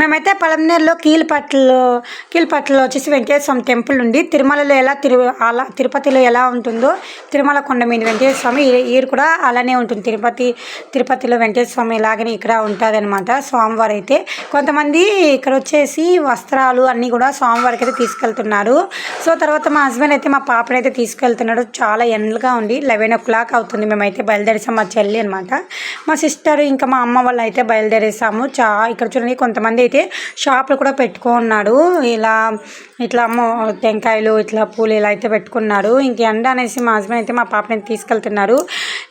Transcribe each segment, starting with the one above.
మేమైతే పలంనేరులో కీలుపట్లో కీలుపట్లో వచ్చేసి వెంకటేశ్వర స్వామి టెంపుల్ ఉంది. తిరుమలలో ఎలా తిరు అలా తిరుపతిలో ఎలా ఉంటుందో తిరుమల కొండ మీద వెంకటేశ్వర స్వామి ఈరు కూడా అలానే ఉంటుంది. తిరుపతి తిరుపతిలో వెంకటేశ్వర స్వామి ఇలాగనే ఇక్కడ ఉంటుంది అనమాట స్వామివారు అయితే కొంతమంది ఇక్కడ వచ్చేసి వస్త్రాలు అన్నీ కూడా స్వామివారికి అయితే తీసుకెళ్తున్నారు. సో తర్వాత మా హస్బెండ్ అయితే మా పాపని అయితే తీసుకెళ్తున్నాడు. చాలా ఎండలుగా ఉంది. లెవెన్ ఓ క్లాక్ అవుతుంది. మేమైతే బయలుదేరేసాం మా చెల్లి అనమాట మా సిస్టర్ ఇంకా మా అమ్మ వాళ్ళు అయితే బయలుదేరేసాము. చా ఇక్కడ చూడండి కొంతమంది అయితే షాపులు కూడా పెట్టుకున్నాడు. ఇలా ఇట్లా అమ్మ టెంకాయలు ఇట్లా పూలు ఇలా అయితే పెట్టుకున్నారు ఇంక ఎండ అనేసి మా హస్బెండ్ అయితే మా పాపని తీసుకెళ్తున్నారు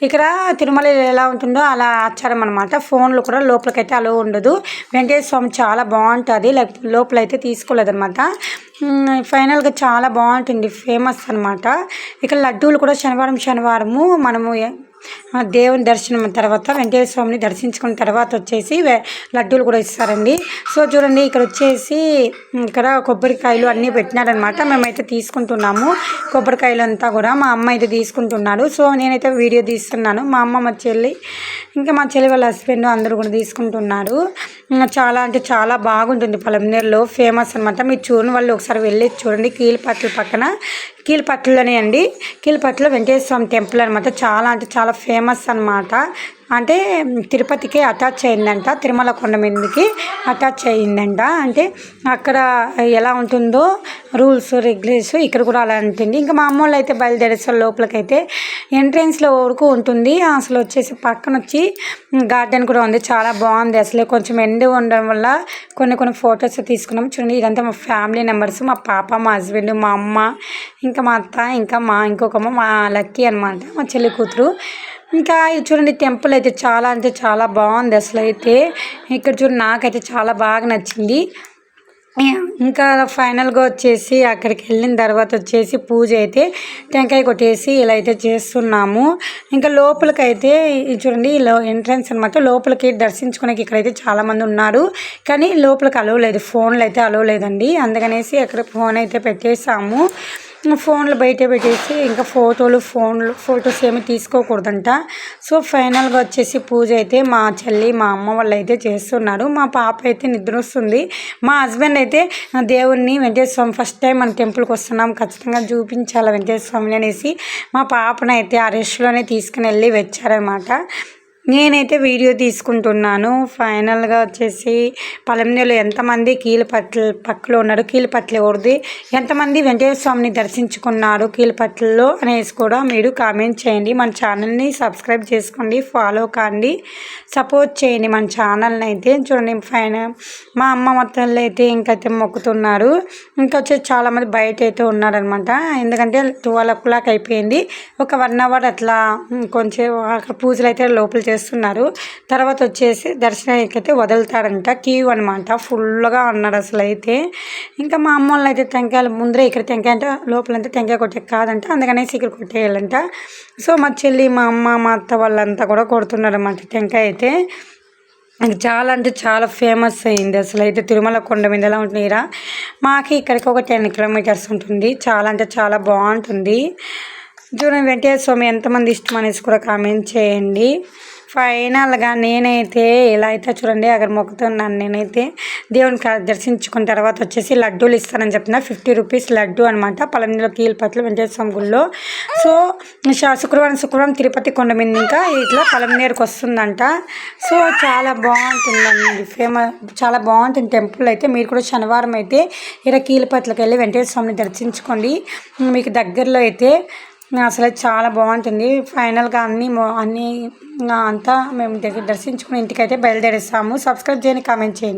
ఇక్కడ తిరుమల ఎలా ఉంటుందో అలా ఆచారం అనమాట ఫోన్లు కూడా లోపలికైతే అలో ఉండదు. వెంకటేశ్వర స్వామి చాలా బాగుంటుంది. లేకపోతే లోపల అయితే తీసుకోలేదు ఫైనల్గా చాలా బాగుంటుంది. ఫేమస్ అనమాట ఇక్కడ లడ్డూలు కూడా శనివారం శనివారము మనము దేవుని దర్శనం తర్వాత వెంకటేశ్వర స్వామిని దర్శించుకున్న తర్వాత వచ్చేసి లడ్డూలు కూడా ఇస్తారండి. సో చూడండి ఇక్కడ వచ్చేసి ఇక్కడ కొబ్బరికాయలు అన్నీ పెట్టినారనమాట మేమైతే తీసుకుంటున్నాము కొబ్బరికాయలు అంతా కూడా. మా అమ్మ అయితే తీసుకుంటున్నాడు. సో నేనైతే వీడియో తీస్తున్నాను. మా అమ్మ మా చెల్లి ఇంకా మా చెల్లి వాళ్ళ హస్బెండ్ అందరూ కూడా తీసుకుంటున్నారు. చాలా అంటే చాలా బాగుంటుంది పొలంనేరులో ఫేమస్ అనమాట మీరు చూడని వాళ్ళు ఒకసారి వెళ్ళి చూడండి. కీలపట్ల పక్కన కీలపట్లలోనే అండి. కీలపట్లలో వెంకటేశ్వర స్వామి టెంపుల్ అనమాట చాలా అంటే చాలా ఫేమస్ అనమాట అంటే తిరుపతికి అటాచ్ అయిందంట తిరుమల కొండ మీదకి అటాచ్ అయిందంట. అంటే అక్కడ ఎలా ఉంటుందో రూల్స్ రెగ్యులేషన్స్ ఇక్కడ కూడా అలా ఉంటుంది. ఇంకా మా అమ్మ వాళ్ళు అయితే బయలుదేరేస్తారు లోపలికైతే ఎంట్రెన్స్లో వరకు ఉంటుంది. అసలు వచ్చేసి పక్కన వచ్చి గార్డెన్ కూడా ఉంది. చాలా బాగుంది. అసలు కొంచెం ఎండ ఉండడం వల్ల కొన్ని కొన్ని ఫొటోస్ తీసుకున్నాం. చూడండి ఇదంతా మా ఫ్యామిలీ మెంబర్స్ మా పాప మా హస్బెండ్ మా అమ్మ ఇంకా మా అత్త ఇంకా మా ఇంకొక అమ్మ మా లక్కీ అనమాట మా చెల్లి కూతురు. ఇంకా ఇది చూడండి టెంపుల్ అయితే చాలా అంటే చాలా బాగుంది అసలు అయితే ఇక్కడ చూడండి నాకైతే చాలా బాగా నచ్చింది. ఇంకా ఫైనల్గా వచ్చేసి అక్కడికి వెళ్ళిన తర్వాత వచ్చేసి పూజ అయితే టెంకాయ కొట్టేసి ఇలా అయితే చేస్తున్నాము. ఇంకా లోపలికి అయితే చూడండి లో ఎంట్రన్స్ అనమాట లోపలికి దర్శించుకునేకి ఇక్కడైతే చాలామంది ఉన్నారు. కానీ లోపలికి అలవలేదు ఫోన్లు అయితే అలవలేదండి అందుకనేసి అక్కడ ఫోన్ అయితే పెట్టేసాము ఫోన్లు బయట పెట్టేసి ఇంకా ఫోటోలు ఫోన్లు ఫొటోస్ ఏమి తీసుకోకూడదంట. సో ఫైనల్గా వచ్చేసి పూజ అయితే మా చెల్లి మా అమ్మ వాళ్ళు అయితే చేస్తున్నారు. మా పాప అయితే నిద్ర వస్తుంది మా హస్బెండ్ అయితే దేవుణ్ణి వెంకటేశ్వర స్వామి ఫస్ట్ టైం మన టెంపుల్కి వస్తున్నాం. ఖచ్చితంగా చూపించాలి వెంకటేశ్వర స్వామిని అనేసి. మా పాపనైతే అయితే ఆ రెస్ట్లోనే తీసుకుని వెళ్ళి వచ్చారనమాట. నేనైతే వీడియో తీసుకుంటున్నాను. ఫైనల్గా వచ్చేసి పలంనేలో ఎంతమంది కీలపట్ల పక్కలో ఉన్నారు. కీలపట్ల ఎవరిది? ఎంతమంది వెంకటేశ్వర స్వామిని దర్శించుకున్నారు? కీలపట్లలో అనేసి కూడా మీరు కామెంట్ చేయండి. మన ఛానల్ని సబ్స్క్రైబ్ చేసుకోండి. ఫాలో కాండి. సపోర్ట్ చేయండి మన ఛానల్ని అయితే. చూడండి ఫైన మా అమ్మ మొత్తంలో అయితే ఇంకైతే మొక్కుతున్నారు. ఇంకా వచ్చేసి చాలామంది బయట అయితే ఉన్నారనమాట ఎందుకంటే ట్వెల్వ్ ఓ క్లాక్ అయిపోయింది. ఒక వన్ అవర్ అట్లా కొంచెం అక్కడ పూజలు అయితే లోపల చేస్తున్నారు. తర్వాత వచ్చేసి దర్శనానికి అయితే వదులుతారంట క్యూ అనమాట ఫుల్గా అన్నాడు అసలు అయితే ఇంకా మా అమ్మ వాళ్ళు అయితే టెంకాయలు ముందరే ఇక్కడ టెంకాయ అంటే లోపలంతా టెంకాయ కొట్టే కాదంట. అందుకనేసి ఇక్కడ కొట్టేయాలంట. సో మా చెల్లి మా అమ్మ మా అత్త వాళ్ళంతా కూడా కొడుతున్నారు అన్నమాట టెంకాయ అయితే. చాలా అంటే చాలా ఫేమస్ అయింది అసలు అయితే తిరుమల కొండ మీద ఎలా ఉంటున్నాయిరా మాకు ఇక్కడికి ఒక టెన్ కిలోమీటర్స్ ఉంటుంది. చాలా అంటే చాలా బాగుంటుంది. చూడండి వెంకటేశ్వర స్వామి ఎంతమంది ఇష్టం అనేసి కూడా కామెంట్ చేయండి. ఫైనల్గా నేనైతే ఇలా అయితే చూడండి అక్కడ మొక్కుతున్నాను. నేనైతే దేవునికి దర్శించుకున్న తర్వాత వచ్చేసి లడ్డూలు ఇస్తానని చెప్తున్నా ఫిఫ్టీ రూపీస్ లడ్డు అనమాట పలంలో కీల్పట్లు వెంకటేశ్వర గుళ్ళో. సో శుక్రవారం శుక్రవారం తిరుపతి కొండ మీద ఇంకా ఇట్లా పలంనేరుకు వస్తుందంట. సో చాలా బాగుంటుందండి ఫేమస్ చాలా బాగుంటుంది టెంపుల్ అయితే. మీరు కూడా శనివారం అయితే ఇలా కీలపట్లకి వెళ్ళి వెంకటేశ్వర స్వామిని దర్శించుకోండి. మీకు దగ్గరలో అయితే అసలు చాలా బాగుంటుంది. ఫైనల్గా అన్నీ అన్నీ అంతా మేము దగ్గర దర్శించుకుని ఇంటికైతే బయలుదేరేస్తాము. సబ్స్క్రైబ్ చేయండి కామెంట్ చేయండి.